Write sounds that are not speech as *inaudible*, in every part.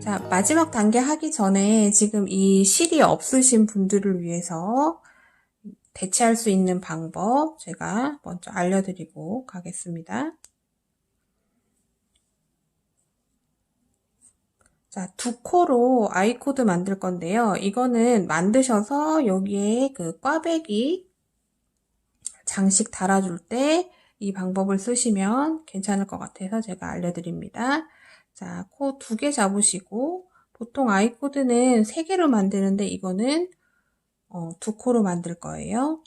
자, 마지막 단계 하기 전에 지금 이 실이 없으신 분들을 위해서 대체할 수 있는 방법 제가 먼저 알려드리고 가겠습니다. 자, 두 코로 아이코드 만들 건데요. 이거는 만드셔서 여기에 그 꽈배기 장식 달아줄 때 이 방법을 쓰시면 괜찮을 것 같아서 제가 알려드립니다. 자, 코 두 개 잡으시고 보통 아이코드는 세 개로 만드는데 이거는 어, 두 코로 만들 거예요.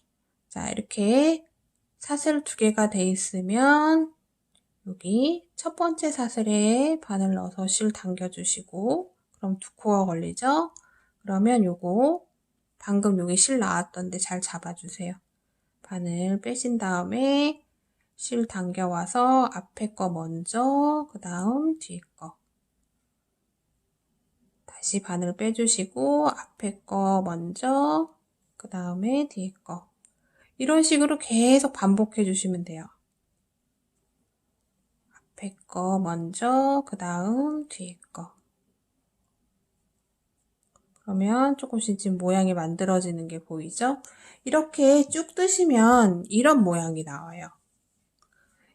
자, 이렇게 사슬 두 개가 돼 있으면 여기 첫 번째 사슬에 바늘 넣어서 실 당겨주시고 그럼 두 코가 걸리죠? 그러면 요거 방금 여기 실 나왔던데 잘 잡아주세요. 바늘 빼신 다음에 실 당겨와서 앞에 거 먼저 그 다음 뒤에 거 다시 바늘 빼주시고 앞에 거 먼저 그 다음에 뒤에 거 이런 식으로 계속 반복해 주시면 돼요. 앞에 거 먼저 그 다음 뒤에 거 그러면 조금씩 지금 모양이 만들어지는 게 보이죠? 이렇게 쭉 뜨시면 이런 모양이 나와요.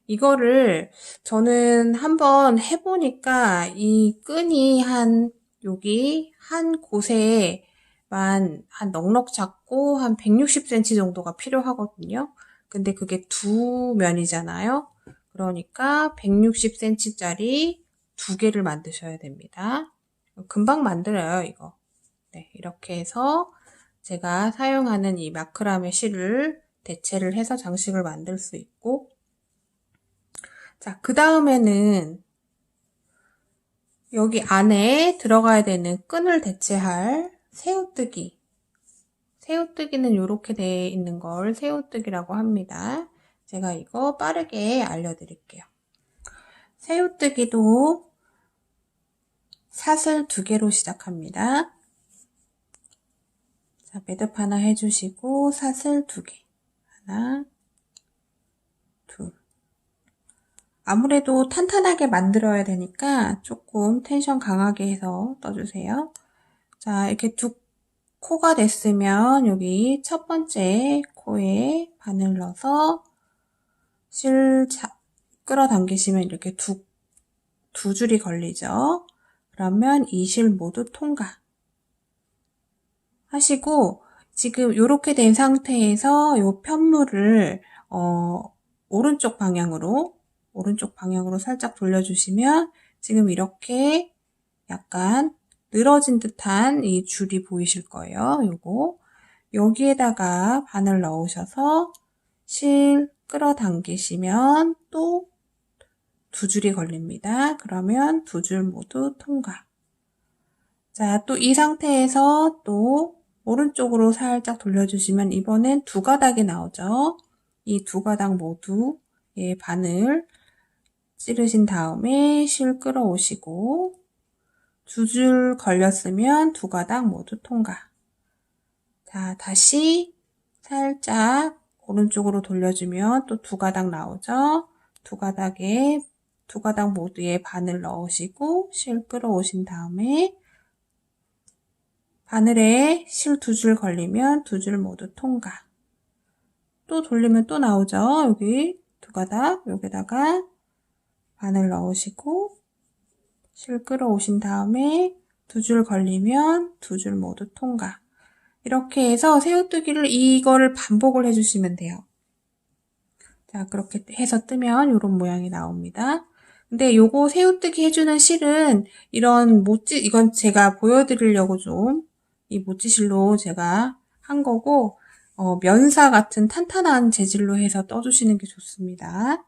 이거를 저는 한번 해보니까 이 끈이 한 여기 한 곳에만 한 넉넉 잡고 한 160cm 정도가 필요하거든요. 근데 그게 두 면이잖아요. 그러니까 160cm짜리 두 개를 만드셔야 됩니다. 금방 만들어요, 이거. 네, 이렇게 해서 제가 사용하는 이 마크라메 실을 대체를 해서 장식을 만들 수 있고 자, 그 다음에는 여기 안에 들어가야 되는 끈을 대체할 새우뜨기. 새우뜨기는 이렇게 되어 있는 걸 새우뜨기라고 합니다. 제가 이거 빠르게 알려드릴게요. 새우뜨기도 사슬 두 개로 시작합니다. 자, 매듭 하나 해주시고 사슬 두 개. 하나, 아무래도 탄탄하게 만들어야 되니까 조금 텐션 강하게 해서 떠주세요. 자, 이렇게 두 코가 됐으면 여기 첫 번째 코에 바늘 넣어서 실 자, 끌어당기시면 이렇게 두, 두 줄이 걸리죠. 그러면 이 실 모두 통과. 하시고 지금 이렇게 된 상태에서 이 편물을 어, 오른쪽 방향으로 오른쪽 방향으로 살짝 돌려주시면 지금 이렇게 약간 늘어진 듯한 이 줄이 보이실 거예요. 요거 여기에다가 바늘 넣으셔서 실 끌어당기시면 또 두 줄이 걸립니다. 그러면 두 줄 모두 통과. 자, 또 이 상태에서 또 오른쪽으로 살짝 돌려주시면 이번엔 두 가닥이 나오죠. 이 두 가닥 모두 예, 바늘 찌르신 다음에 실 끌어오시고 두 줄 걸렸으면 두 가닥 모두 통과. 자, 다시 살짝 오른쪽으로 돌려주면 또 두 가닥 나오죠? 두 가닥에 두 가닥 모두에 바늘 넣으시고 실 끌어오신 다음에 바늘에 실 두 줄 걸리면 두 줄 모두 통과. 또 돌리면 또 나오죠? 여기 두 가닥 여기다가 바늘 넣으시고 실 끌어오신 다음에 두 줄 걸리면 두 줄 모두 통과. 이렇게 해서 새우뜨기를 이거를 반복을 해주시면 돼요. 자, 그렇게 해서 뜨면 이런 모양이 나옵니다. 근데 요거 새우뜨기 해주는 실은 이런 모찌, 이건 제가 보여드리려고 좀 이 모찌실로 제가 한 거고, 어, 면사 같은 탄탄한 재질로 해서 떠주시는 게 좋습니다.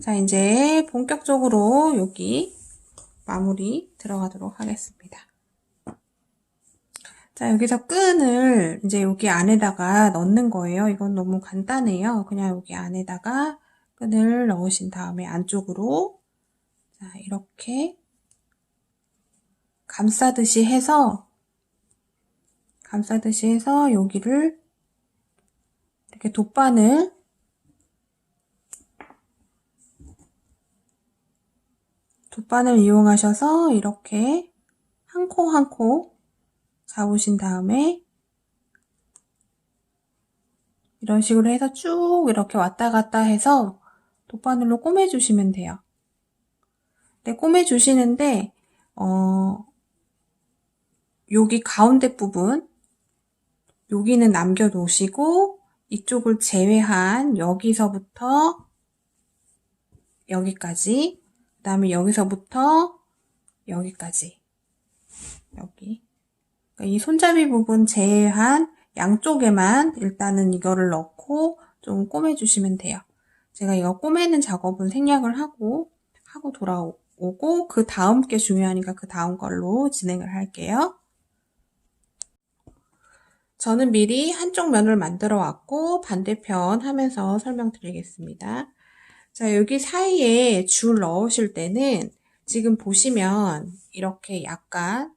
자, 이제 본격적으로 여기 마무리 들어가도록 하겠습니다. 자, 여기서 끈을 이제 여기 안에다가 넣는 거예요. 이건 너무 간단해요. 그냥 여기 안에다가 끈을 넣으신 다음에 안쪽으로 자, 이렇게 감싸듯이 해서 감싸듯이 해서 여기를 이렇게 돗바늘 돗바늘 이용하셔서 이렇게 한 코 한 코 잡으신 다음에 이런 식으로 해서 쭉 이렇게 왔다 갔다 해서 돗바늘로 꼬매주시면 돼요. 네, 꼬매주시는데 어, 여기 가운데 부분 여기는 남겨 놓으시고 이쪽을 제외한 여기서부터 여기까지 그 다음에 여기서부터 여기까지 여기 그러니까 이 손잡이 부분 제외한 양쪽에만 일단은 이거를 넣고 좀 꼬매 주시면 돼요. 제가 이거 꼬매는 작업은 생략을 하고 하고 돌아오고 그 다음 게 중요하니까 그 다음 걸로 진행을 할게요. 저는 미리 한쪽 면을 만들어 왔고 반대편 하면서 설명드리겠습니다. 자, 여기 사이에 줄 넣으실 때는 지금 보시면 이렇게 약간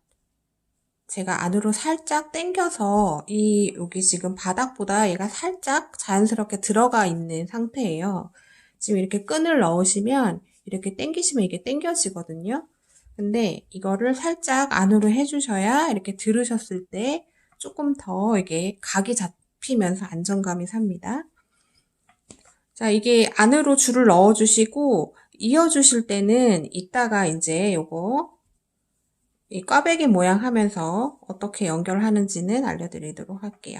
제가 안으로 살짝 당겨서 이 여기 지금 바닥보다 얘가 살짝 자연스럽게 들어가 있는 상태예요. 지금 이렇게 끈을 넣으시면 이렇게 당기시면 이게 당겨지거든요. 근데 이거를 살짝 안으로 해주셔야 이렇게 들으셨을 때 조금 더 이게 각이 잡히면서 안정감이 삽니다. 자, 이게 안으로 줄을 넣어주시고 이어주실 때는 이따가 이제 요거 이 꽈배기 모양 하면서 어떻게 연결하는지는 알려드리도록 할게요.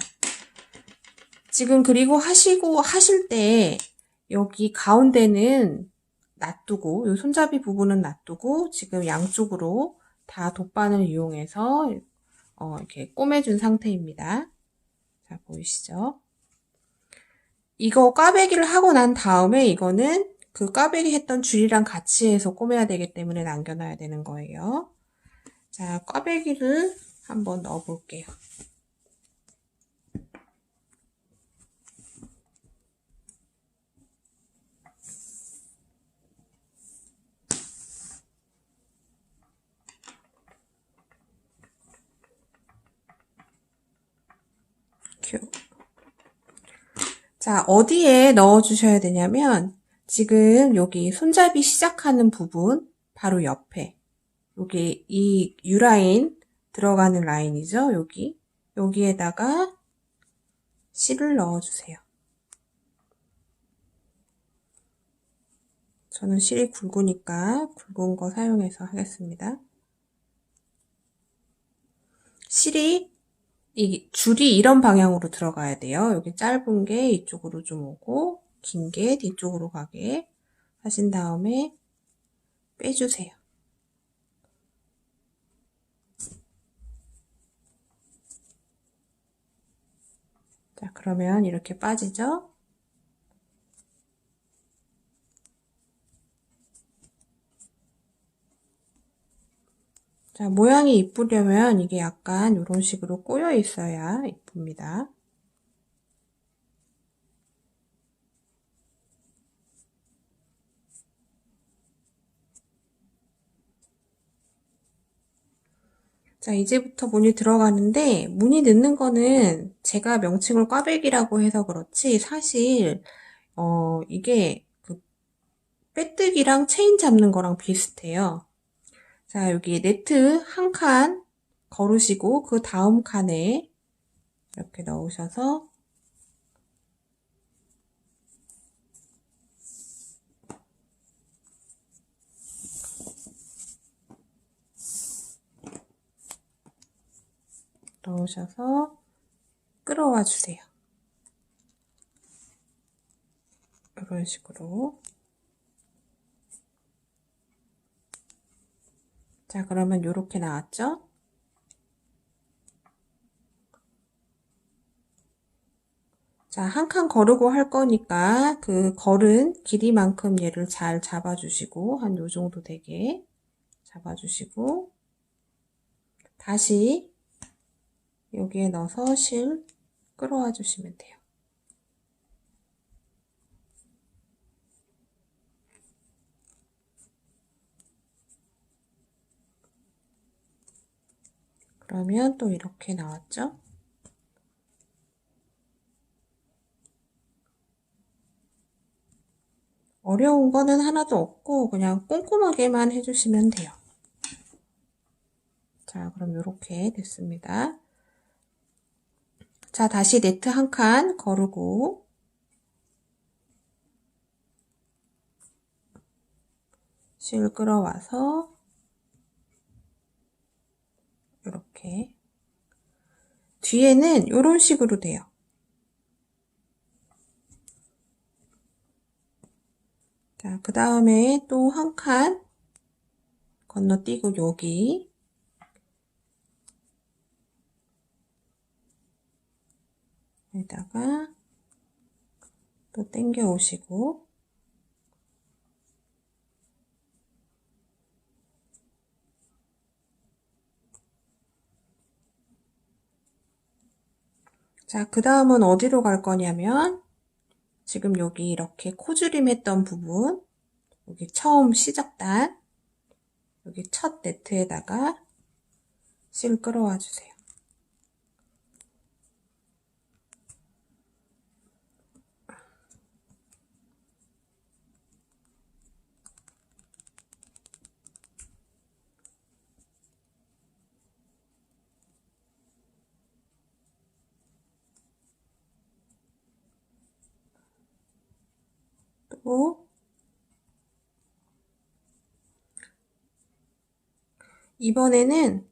지금 그리고 하시고 하실 때 여기 가운데는 놔두고 이 손잡이 부분은 놔두고 지금 양쪽으로 다 돗바늘 이용해서 어, 이렇게 꼬매준 상태입니다. 자 보이시죠? 이거 꽈배기를 하고 난 다음에 이거는 그 꽈배기 했던 줄이랑 같이 해서 꼬매야 되기 때문에 남겨놔야 되는 거예요. 자, 꽈배기를 한번 넣어 볼게요. 자, 어디에 넣어 주셔야 되냐면 지금 여기 손잡이 시작하는 부분 바로 옆에 여기 이 U라인 들어가는 라인이죠. 여기 여기에다가 실을 넣어 주세요. 저는 실이 굵으니까 굵은 거 사용해서 하겠습니다. 실이 이 줄이 이런 방향으로 들어가야 돼요. 여기 짧은 게 이쪽으로 좀 오고 긴 게 뒤쪽으로 가게 하신 다음에 빼주세요. 자, 그러면 이렇게 빠지죠? 자, 모양이 이쁘려면 이게 약간 이런 식으로 꼬여 있어야 이쁩니다. 자, 이제부터 문이 들어가는데, 문이 넣는 거는 제가 명칭을 꽈배기라고 해서 그렇지, 사실, 어, 이게 그 빼뜨기랑 체인 잡는 거랑 비슷해요. 자, 여기 네트 한 칸 걸으시고, 그 다음 칸에 이렇게 넣으셔서, 넣으셔서 끌어와 주세요. 이런 식으로. 자, 그러면 이렇게 나왔죠? 자, 한 칸 거르고 할 거니까 그 걸은 길이만큼 얘를 잘 잡아주시고 한 요 정도 되게 잡아주시고 다시 여기에 넣어서 실 끌어와 주시면 돼요. 그러면 또 이렇게 나왔죠? 어려운 거는 하나도 없고 그냥 꼼꼼하게만 해주시면 돼요. 자 그럼 이렇게 됐습니다. 자 다시 네트 한 칸 거르고 실 끌어와서 이렇게. 뒤에는 이런 식으로 돼요. 자, 그 다음에 또 한 칸 건너뛰고 여기. 여기다가 또 당겨 오시고 자, 그 다음은 어디로 갈 거냐면 지금 여기 이렇게 코줄임 했던 부분 여기 처음 시작단 여기 첫 네트에다가 실 끌어와 주세요. 또 이번에는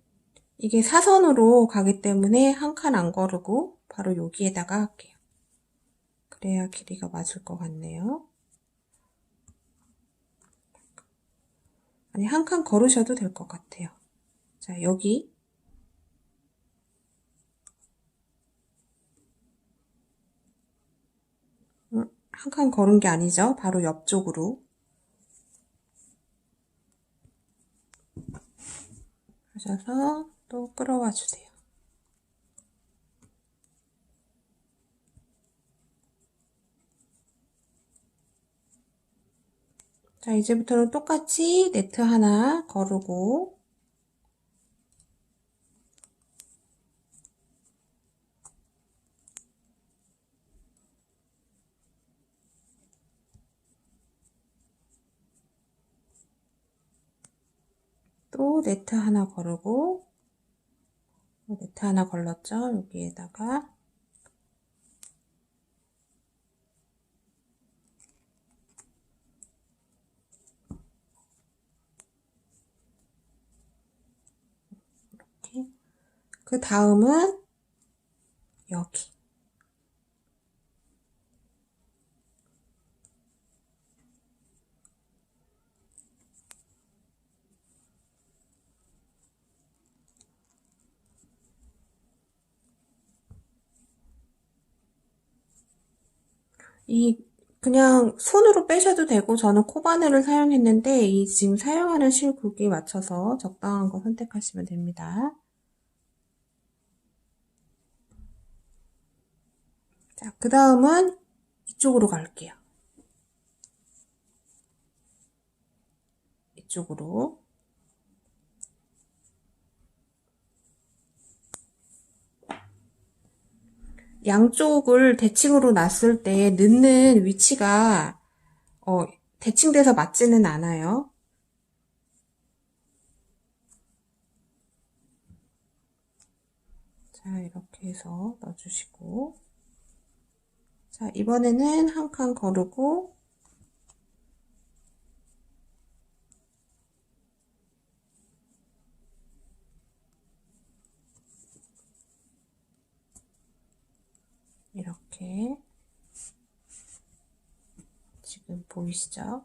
이게 사선으로 가기 때문에 한 칸 안 거르고 바로 여기에다가 할게요. 그래야 길이가 맞을 것 같네요. 아니, 한 칸 걸으셔도 될 것 같아요. 자, 여기. 음, 한 칸 걸은 게 아니죠. 바로 옆쪽으로. 하셔서 또 끌어와 주세요. 자, 이제부터는 똑같이 네트 하나 거르고 또 네트 하나 거르고 네트 하나 걸렀죠? 여기에다가. 이렇게. 그 다음은 여기 이 그냥 손으로 빼셔도 되고 저는 코바늘을 사용했는데 이 지금 사용하는 실 굵기에 맞춰서 적당한 거 선택하시면 됩니다. 자, 그 다음은 이쪽으로 갈게요. 이쪽으로. 양쪽을 대칭으로 놨을 때 넣는 위치가 어, 대칭돼서 맞지는 않아요. 자, 이렇게 해서 넣어주시고 자, 이번에는 한 칸 거르고 이렇게 지금 보이시죠?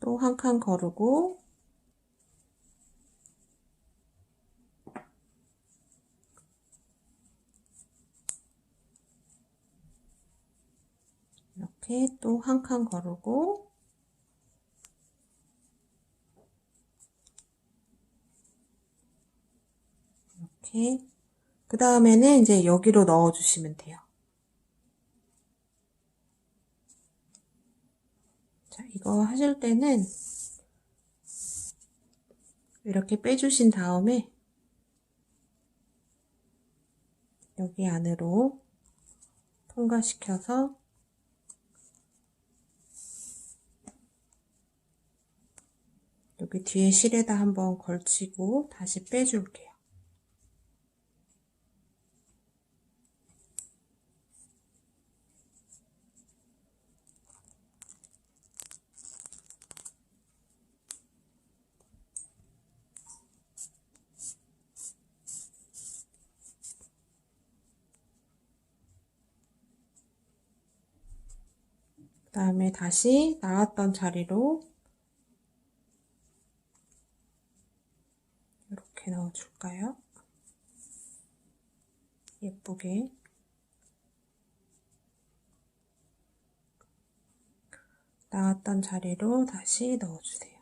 또 한 칸 거르고 이렇게 또 한 칸 거르고 이렇게 그 다음에는 이제 여기로 넣어주시면 돼요. 자, 이거 하실 때는 이렇게 빼주신 다음에 여기 안으로 통과시켜서 여기 뒤에 실에다 한번 걸치고 다시 빼줄게요. 다시 나왔던 자리로 이렇게 넣어줄까요? 예쁘게 나왔던 자리로 다시 넣어주세요.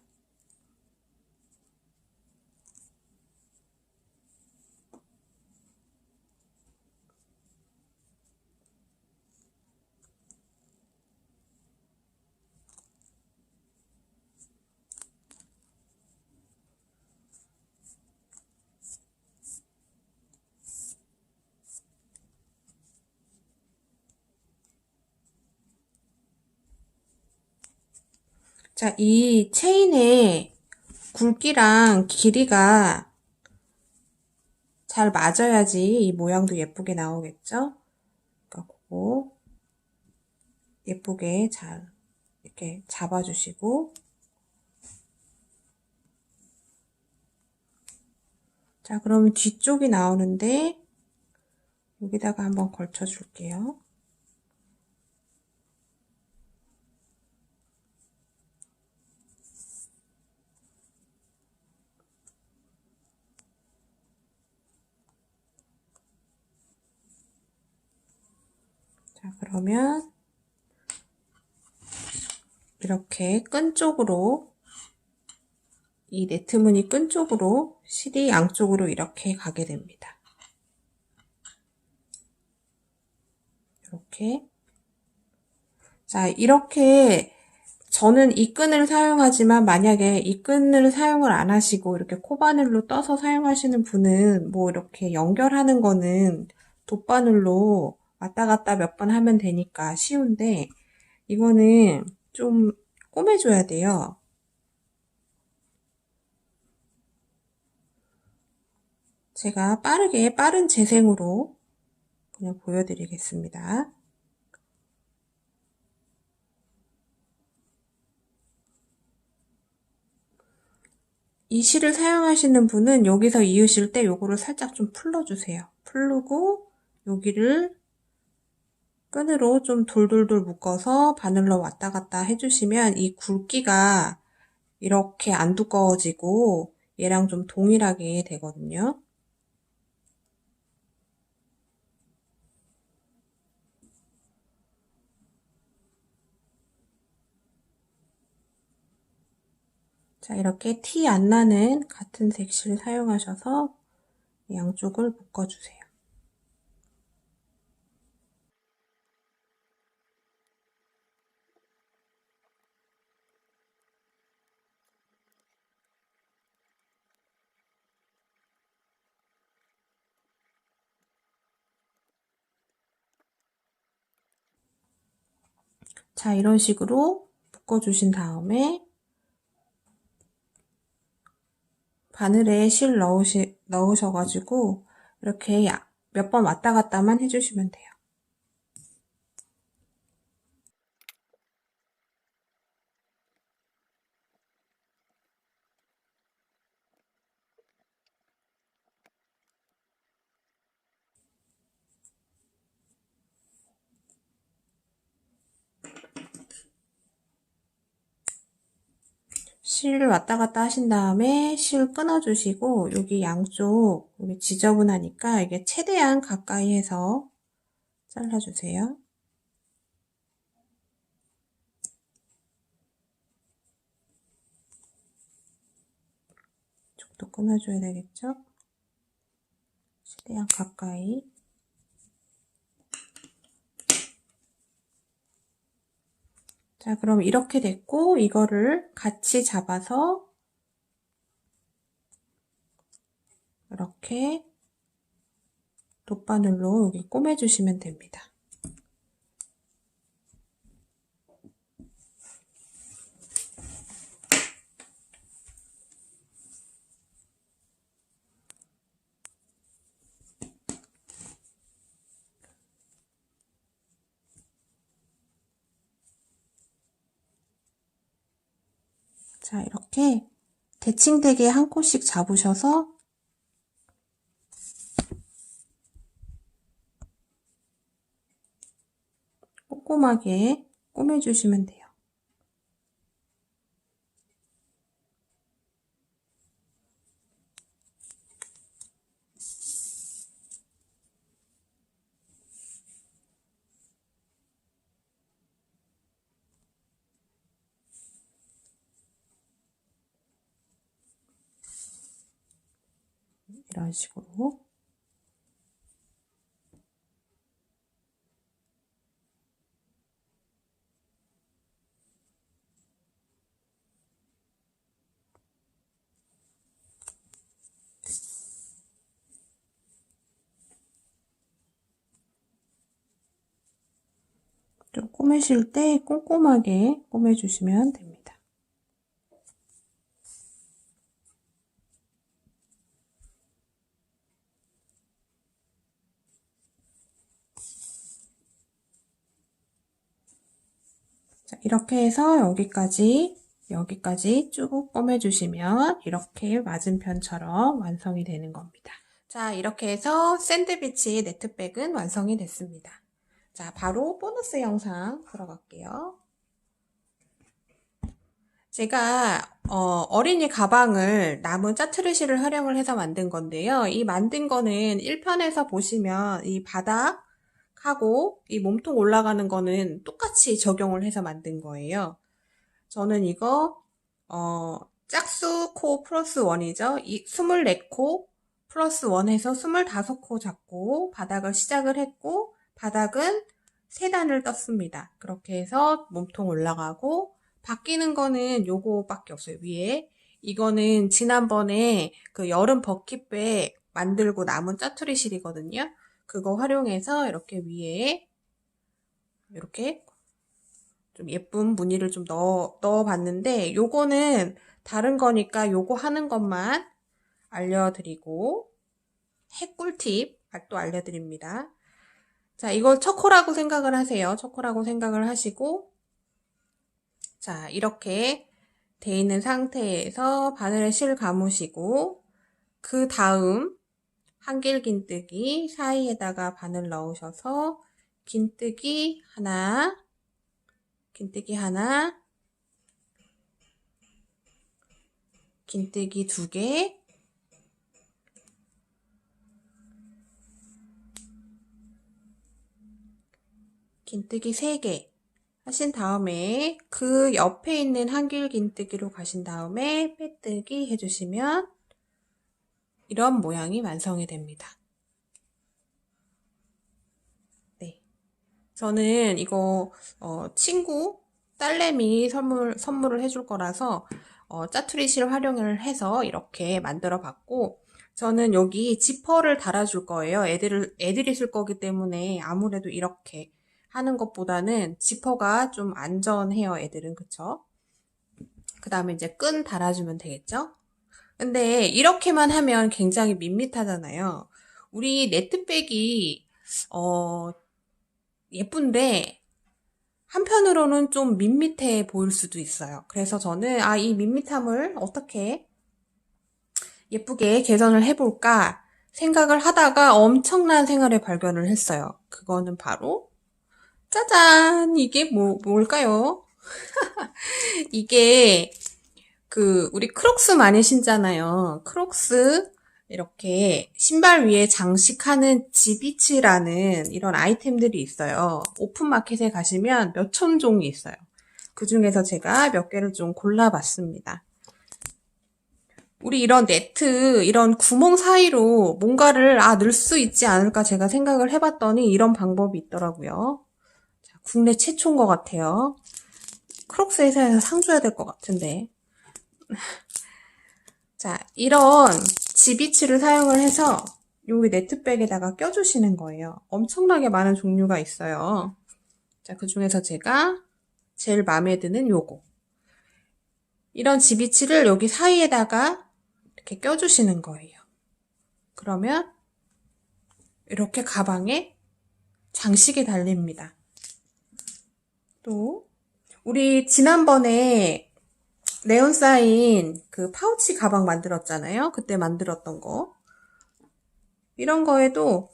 자, 이 체인의 굵기랑 길이가 잘 맞아야지 이 모양도 예쁘게 나오겠죠? 그러니까 그거 예쁘게 잘 이렇게 잡아주시고 자, 그러면 뒤쪽이 나오는데 여기다가 한번 걸쳐 줄게요. 자, 그러면 이렇게 끈 쪽으로 이 네트 무늬 끈 쪽으로 실이 양쪽으로 이렇게 가게 됩니다. 이렇게 자 이렇게 저는 이 끈을 사용하지만 만약에 이 끈을 사용을 안 하시고 이렇게 코바늘로 떠서 사용하시는 분은 뭐 이렇게 연결하는 거는 돗바늘로 왔다 갔다 몇 번 하면 되니까 쉬운데 이거는 좀 꼬매줘야 돼요. 제가 빠르게 빠른 재생으로 그냥 보여드리겠습니다. 이 실을 사용하시는 분은 여기서 이으실 때 요거를 살짝 좀 풀러주세요. 풀르고 여기를 끈으로 좀 돌돌돌 묶어서 바늘로 왔다 갔다 해주시면 이 굵기가 이렇게 안 두꺼워지고 얘랑 좀 동일하게 되거든요. 자, 이렇게 티 안 나는 같은 색실 사용하셔서 양쪽을 묶어주세요. 자, 이런 식으로 묶어주신 다음에 바늘에 실 넣으시, 넣으셔가지고 이렇게 몇 번 왔다 갔다만 해주시면 돼요. 실 왔다 갔다 하신 다음에 실 끊어주시고 여기 양쪽 여기 지저분하니까 이게 최대한 가까이 해서 잘라주세요. 이쪽도 끊어줘야 되겠죠? 최대한 가까이 자, 그럼 이렇게 됐고, 이거를 같이 잡아서 이렇게 돗바늘로 여기 꼬매주시면 됩니다. 자, 이렇게 대칭되게 한 코씩 잡으셔서 꼼꼼하게 꼬매주시면 돼요. 이런 식으로 좀 꼬매실 때 꼼꼼하게 꼬매주시면 됩니다. 자, 이렇게 해서 여기까지, 여기까지 쭉 꼬매주시면 이렇게 맞은편처럼 완성이 되는 겁니다. 자, 이렇게 해서 샌드위치 네트백은 완성이 됐습니다. 자, 바로 보너스 영상 들어갈게요. 제가 어, 린이 가방을 남은 짜투르시를 활용을 해서 만든 건데요. 이 만든 거는 1편에서 보시면 이 바닥 하고 이 몸통 올라가는 거는 똑같이 적용을 해서 만든 거예요. 저는 이거 어, 짝수 코 플러스 1이죠. 이 24코 플러스 1해서 25코 잡고 바닥을 시작을 했고 바닥은 세 단을 떴습니다. 그렇게 해서 몸통 올라가고 바뀌는 거는 요거밖에 없어요. 위에 이거는 지난번에 그 여름 버킷백 만들고 남은 짜투리 실이거든요. 그거 활용해서 이렇게 위에 이렇게 좀 예쁜 무늬를 좀 넣어, 넣어 봤는데 요거는 다른 거니까 요거 하는 것만 알려드리고 핵꿀팁 또 알려드립니다. 자, 이걸 초코라고 생각을 하세요. 초코라고 생각을 하시고, 자, 이렇게 돼 있는 상태에서 바늘에 실 감으시고, 그 다음 한길 긴뜨기 사이에다가 바늘 넣으셔서 긴뜨기 하나, 긴뜨기 하나, 긴뜨기 두 개, 긴뜨기 3개 하신 다음에 그 옆에 있는 한길 긴뜨기로 가신 다음에 빼뜨기 해주시면 이런 모양이 완성이 됩니다. 네. 저는 이거 어, 친구 딸내미 선물, 선물을 해줄 거라서 어, 짜투리실 활용을 해서 이렇게 만들어 봤고 저는 여기 지퍼를 달아줄 거예요. 애들을, 애들이 쓸 거기 때문에 아무래도 이렇게 하는 것보다는 지퍼가 좀 안전해요, 애들은. 그쵸? 그 다음에 이제 끈 달아주면 되겠죠? 근데 이렇게만 하면 굉장히 밋밋하잖아요. 우리 네트백이, 어, 예쁜데, 한편으로는 좀 밋밋해 보일 수도 있어요. 그래서 저는, 아, 이 밋밋함을 어떻게 예쁘게 개선을 해볼까 생각을 하다가 엄청난 생활의 발견을 했어요. 그거는 바로 짜잔! 이게 뭐, 뭘까요? *laughs* 이게, 그, 우리 크록스 많이 신잖아요. 크록스, 이렇게 신발 위에 장식하는 지비치라는 이런 아이템들이 있어요. 오픈마켓에 가시면 몇천 종이 있어요. 그 중에서 제가 몇 개를 좀 골라봤습니다. 우리 이런 네트, 이런 구멍 사이로 뭔가를, 아, 넣을 수 있지 않을까 제가 생각을 해봤더니 이런 방법이 있더라고요. 국내 최초인 것 같아요. 크록스 회사에서 상 줘야 될 것 같은데. *laughs* 자, 이런 지비치를 사용을 해서 여기 네트백에다가 껴주시는 거예요. 엄청나게 많은 종류가 있어요. 자, 그 중에서 제가 제일 마음에 드는 요거. 이런 지비치를 여기 사이에다가 이렇게 껴주시는 거예요. 그러면 이렇게 가방에 장식이 달립니다. 또 우리 지난번에 네온 사인 그 파우치 가방 만들었잖아요. 그때 만들었던 거. 이런 거에도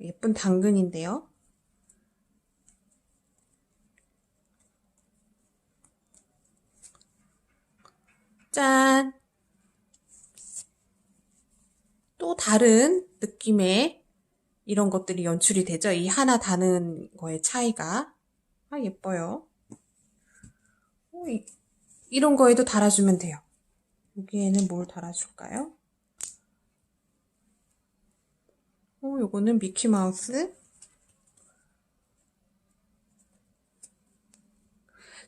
예쁜 당근인데요. 짠! 또 다른 느낌의 이런 것들이 연출이 되죠. 이 하나 다는 거의 차이가. 아, 예뻐요. 어, 이- 이런 거에도 달아주면 돼요. 여기에는 뭘 달아줄까요? 어, 요거는 미키마우스.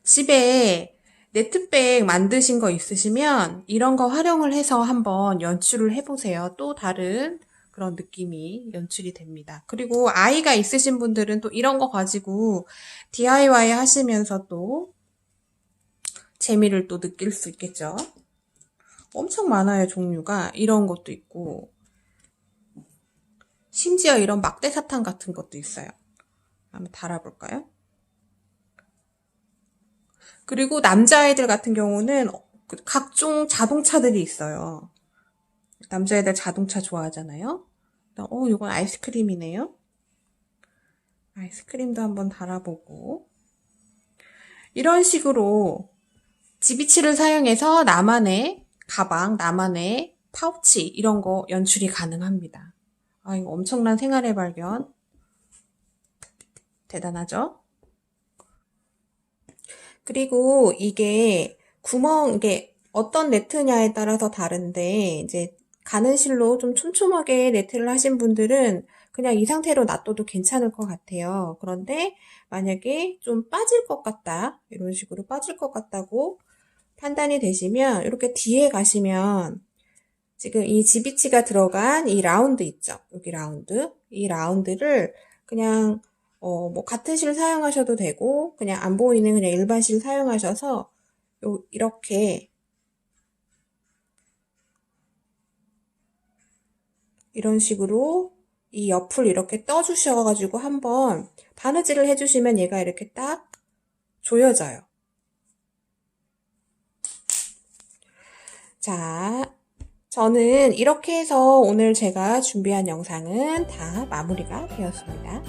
집에 네트백 만드신 거 있으시면 이런 거 활용을 해서 한번 연출을 해보세요. 또 다른 그런 느낌이 연출이 됩니다. 그리고 아이가 있으신 분들은 또 이런 거 가지고 DIY 하시면서 또 재미를 또 느낄 수 있겠죠. 엄청 많아요, 종류가. 이런 것도 있고. 심지어 이런 막대 사탕 같은 것도 있어요. 한번 달아볼까요? 그리고 남자애들 같은 경우는 그 각종 자동차들이 있어요. 남자애들 자동차 좋아하잖아요. 어, 이건 아이스크림이네요. 아이스크림도 한번 달아보고. 이런 식으로 지비치를 사용해서 나만의 가방, 나만의 파우치, 이런 거 연출이 가능합니다. 아, 이거 엄청난 생활의 발견. 대단하죠? 그리고 이게 구멍, 이게 어떤 네트냐에 따라서 다른데, 이제 가는 실로 좀 촘촘하게 네트를 하신 분들은 그냥 이 상태로 놔둬도 괜찮을 것 같아요. 그런데 만약에 좀 빠질 것 같다, 이런 식으로 빠질 것 같다고 판단이 되시면, 이렇게 뒤에 가시면, 지금 이 지비치가 들어간 이 라운드 있죠? 여기 라운드. 이 라운드를 그냥 어, 뭐 같은 실 사용하셔도 되고 그냥 안 보이는 그냥 일반 실 사용하셔서 요 이렇게 이런 식으로 이 옆을 이렇게 떠주셔가지고 한번 바느질을 해주시면 얘가 이렇게 딱 조여져요. 자, 저는 이렇게 해서 오늘 제가 준비한 영상은 다 마무리가 되었습니다.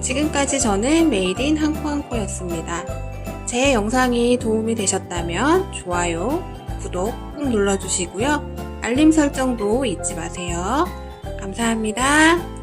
지금까지 저는 메이드 인 한코한코였습니다. 제 영상이 도움이 되셨다면 좋아요, 구독 꾹 눌러주시고요. 알림 설정도 잊지 마세요. 감사합니다.